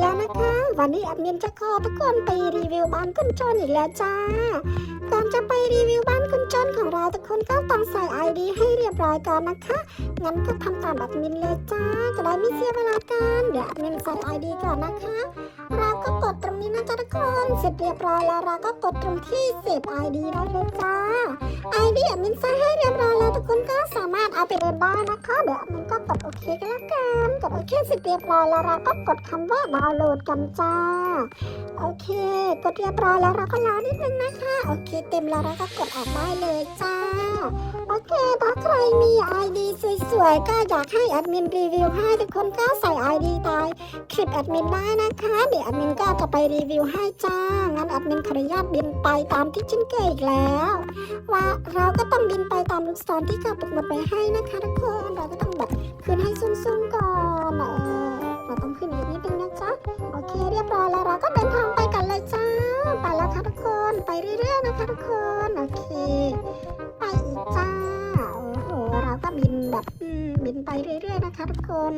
แล้วนะคะ วันนี้แอดมินจะขอทุกคนไปรีวิวบ้านคุณจนอีกแล้วจ้า ก่อนจะไปรีวิวบ้านคุณจนของเราทุกคนก็ต้องใส่ ID ให้เรียบร้อยก่อนนะคะ งั้นก็ทำตามแอดมินเลยจ้า จะได้ไม่เสียเวลากัน เดี๋ยวแอดมินใส่ ID ก่อนนะคะ เราก็กดตรงนี้นะจ๊ะทุกคน เสร็จเรียบร้อยแล้วเราก็กดตรงที่เสพ ID ได้เลยจ้า ID แอดมินใส่ให้เรียบร้อย คุณก็สามารถเอาไปเดินได้นะคะเดี๋ยวมันก็กดโอเคกันแล้วกันกดโอเคสิเรียบร้อยแล้วเราก็กดคำว่าดาวน์โหลดกันจ้าโอเค กดเรียบร้อยแล้วเราก็รอนิดนึงนะคะ โอเค เต็มแล้วเราก็กดออกได้เลยจ้า โอเคถ้าใครมี ID สวยๆ ก็อยากให้แอดมินรีวิวให้ทุกคนก็ใส่ ID ตายคลิปแอดมินได้นะคะ เดี๋ยวแอดมินก็จะไปรีวิวให้จ้า งั้นแอดมินขออนุญาตบินไปตามที่ชิ้นเคยอีกแล้ว ว่าเราก็ต้องบินไปตามลูกศรที่เขาปักหมุดไปให้นะคะทุกคนเราก็ต้องแบบขึ้นให้สูงๆก่อนเออเราต้องขึ้นอีกนิดนึงนะจ๊ะโอเคเรียบร้อยแล้วเราก็เดินทางไปกันเลยจ้าไปแล้วค่ะทุกคนไปเรื่อยๆนะคะทุกคนโอเค นะคะทุกคน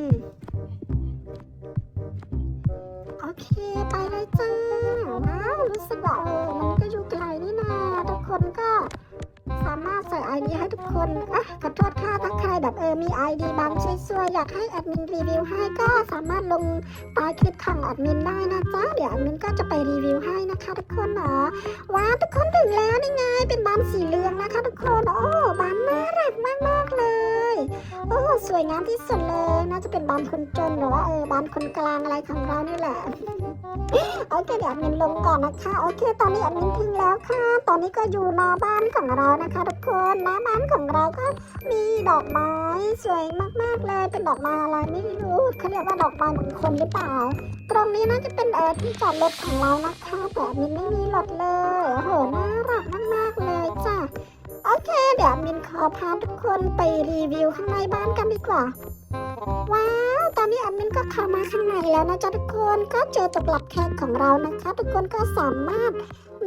โอเคไปเลยจ้า ว้าว รู้สึกว่าเออมันก็อยู่ไกลนี่นาทุกคนก็สามารถใส่ ID ให้ทุกคนอะขอโทษค่ะถ้าใครแบบเออมี ID บางสวยๆอยากให้แอดมินรีวิวให้ก็สามารถลงใต้คลิปของแอดมินได้นะจ๊ะ เดี๋ยวแอดมินก็จะไปรีวิวให้นะคะทุกคนเนาะว้าวทุกคนถึงแล้วนี่ไง เป็นบ้านสีเหลืองนะคะทุกคนโอ้ สวยงามที่สุดเลยน่าจะเป็นบ้านคนจนหรือว่าเออบ้านคนกลางอะไรของเรานี่แหละโอเคเดี๋ยวมินลงก่อนนะคะโอเค ตอนนี้อมินทิ้งแล้วค่ะ ตอนนี้ก็อยู่หน้าบ้านของเรานะคะ ทุกคนหน้าบ้านของเราก็มีดอกไม้สวยมากๆเลย เป็นดอกไม้อะไรไม่รู้เขาเรียกว่าดอกไม้มงคลหรือเปล่า ตรงนี้น่าจะเป็นเออที่จอดรถของเรานะคะแต่มินไม่มีรถเลยโอ้โหน่ารักมาก มินขอพาทุกคนไปรีวิวข้างในบ้านกันดีกว่า ว้าว ตอนนี้แอดมินก็เข้ามาข้างในแล้วนะจ๊ะทุกคน ก็เจอตกหลับแขกของเรานะคะ ทุกคนก็สามารถ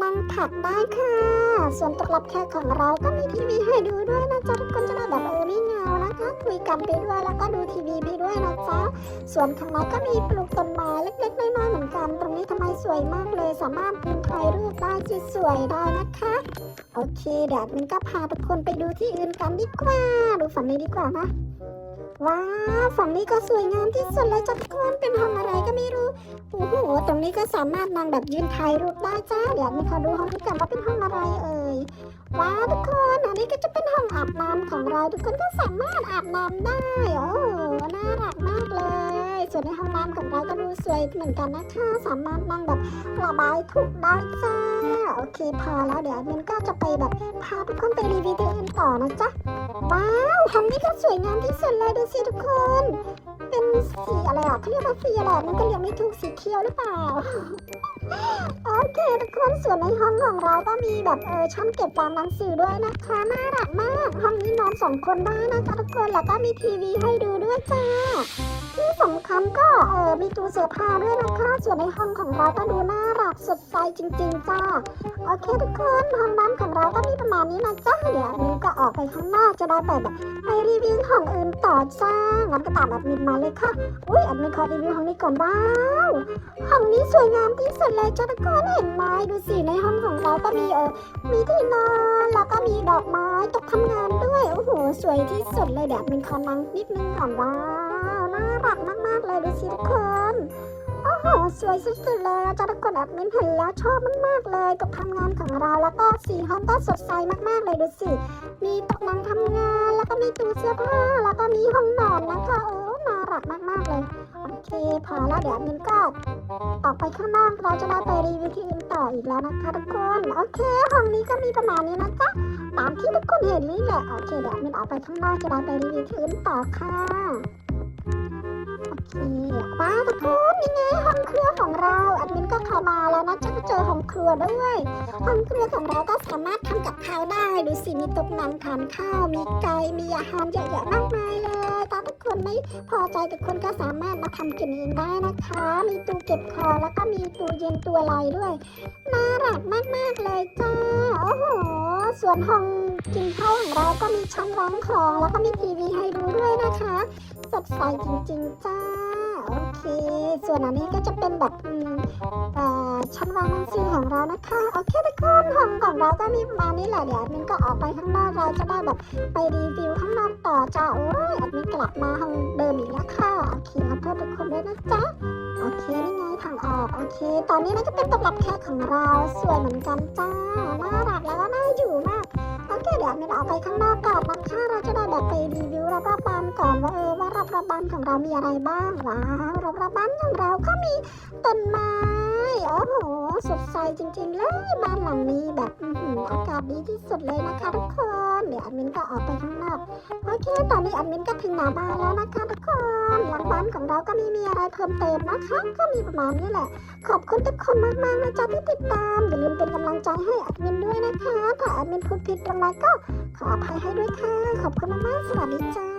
นั่งผักได้ค่ะ ส่วนตกลับแขกของเราก็มีทีวีให้ดูด้วยนะจ๊ะทุกคนจะได้แบบเออไม่เหงานะคะคุยกันไปด้วยแล้วก็ดูทีวีไปด้วยนะจ๊ะส่วนข้างในก็มีปลูกต้นไม้เล็กๆน้อยๆเหมือนกัน ตรงนี้ทำไมสวยมากเลยสามารถยืนถ่ายรูปได้สวยๆได้นะคะโอเคเดี๋ยวแอดมินก็พาทุกคนไปดูที่อื่นกันดีกว่า ดูฝั่งนี้ดีกว่านะว้าวฝั่งนี้ก็สวยงามที่สุดเลยจ้ะทุกคนเป็นห้องอะไรก็ไม่รู้โอ้โหตรงนี้ก็สามารถนั่งแบบยืนถ่ายรูปได้จ้าเดี๋ยวมีขอดูห้องทุกกันว่าเป็นห้อง ว้าวทุกคนอันนี้ก็จะเป็นห้องอาบน้ำของเราทุกคนก็สามารถอาบน้ำได้โอ้โหน่ารักมากเลย ส่วนในห้องน้ำของเราก็ดูสวยเหมือนกันนะคะสามารถนั่งแบบระบายทุกข์ได้จ้าโอเคพอแล้วเดี๋ยวมินก็จะไปแบบพาทุกคนไปรีวิวที่อื่นต่อนะจ๊ะว้าวห้องนี้ก็สวยงามที่สุดเลยดูสิทุกคน เป็นสีอะไรอะเขาเรียกว่าสีอะไรมันก็เรียกไม่ถูกสีเขียวหรือเปล่า โอเคทุกคนส่วนในห้องของเราก็มีแบบเออช่องเก็บวางหนังสือด้วยนะคะน่ารักมาก ห้องนี้นอนสองคนได้นะคะทุกคนแล้วก็มีทีวีให้ดูด้วยจ้าที่สำคัญก็เออมีตู้เสื้อผ้าด้วยนะคะส่วนในห้องของเราก็ดูน่ารักสดใสจริง ๆ จ้าโอเคทุกคนห้องน้ำของเราก็มีประมาณนี้นะจ๊ะเดี๋ยวมินก็ออกไปข้างนอกจะได้ไปแบบไปรีวิวห้องอื่นต่อจ้างั้นก็ตามแอดมินมาเลยค่ะอุ้ยแอดมินขอรีวิวห้องนี้ก่อนว้าวห้องนี้สวยงามที่สุดเลยจ้าทุกคนเห็นไหมดูสิในห้องของเราก็มีเออมีที่นอนแล้วก็มีดอกไม้ตกทำงานด้วยโอ้โหสวยที่สุดเลยเดี๋ยวแอดมินขอนั่งนิดนึงก่อนว้าวน่ารักมากๆเลยดูสิทุกคนโอ้โหสวยสุดๆเลยอาจารย์ทุกคนแอดมินเห็นแล้วชอบมากๆเลยกับทำงานของเราแล้วก็สีห้องก็สดใสมากๆเลยดูสิมีโต๊ะนั่งทำงาน แล้วก็มีตู้เสื้อผ้าแล้วก็มีห้องนอนนะคะโอ้ รักมากๆเลย โอเค พอแล้วเดี๋ยวมินก็ออกไปข้างนอกเราจะได้ไปรีวิวที่อื่นต่ออีกแล้วนะคะทุกคน โอเค ห้องนี้ก็มีประมาณนี้นะจ๊ะ ตามที่ทุกคนเห็นนี่แหละ โอเค เดี๋ยวมินออกไปข้างนอกจะได้ไปรีวิวที่อื่นต่อค่ะโอเคว้าทุกคนนี่ไงห้องครัวของเราแอดมินก็เข้ามาแล้วนะจะเจอห้องครัวด้วย ห้องครัวของเราก็สามารถทำกับข้าวได้ ดูสิมีโต๊ะนั่งทานข้าว มีไก่ มีอาหารเยอะแยะมากมายเลย ถ้าทุกคนไม่พอใจทุกคนก็สามารถมาทำกินเองได้นะคะ มีตู้เก็บของแล้วก็มีตู้เย็นตัวอะไรด้วย น่ารักมากๆเลยจ้า โอ้โห ส่วนห้องกินข้าวของเราก็มีชั้นวางของแล้วก็มีทีวีให้ดูด้วยนะคะ สดใสจริงๆจ้าโอเค ส่วนอันนี้ก็จะเป็นแบบอืมเอ่อชั้นวางหนังสือของเรานะคะโอเคทุกคนห้องของเราก็มีประมาณนี้แหละเดี๋ยวแอดมินก็ออกไปข้างนอกเราจะได้แบบไปรีวิวข้างนอกต่อจ้าโอ้ยแอดมินกลับมาห้องเดิมอีกแล้วค่ะโอเคขอโทษทุกคนด้วยนะจ๊ะโอเคนี่ไง ทางออกโอเค ตอนนี้น่าจะเป็นตำรับแขกของเราสวยเหมือนกันจ้า น่ารักแล้วก็น่าอยู่มากโอเคเดี๋ยวมินออกไปข้างนอกก่อนนะคะเราจะได้แบบไปรีวิวรอบๆบ้านก่อนว่าเออว่ารอบๆบ้านของเรามีอะไรบ้างว้าวรอบๆบ้านของเราก็มีต้นไม้โอ้โหสดใสจริงๆเลยบ้านหลังนี้แบบอากาศดีที่สุดเลยนะคะทุกคน เดี๋ยวแอดมินก็ออกไปข้างนอก โอเค ตอนนี้แอดมินก็ถึงหน้าบ้านแล้วนะคะทุกคน หลังบ้านของเราก็ไม่มีอะไรเพิ่มเติมนะคะ ก็มีประมาณนี้แหละ ขอบคุณทุกคนมากๆนะจ๊ะที่ติดตาม อย่าลืมเป็นกำลังใจให้แอดมินด้วยนะคะ ถ้าแอดมินพูดผิดตรงไหนก็ขออภัยให้ด้วยค่ะ ขอบคุณมากๆ สวัสดีจ้า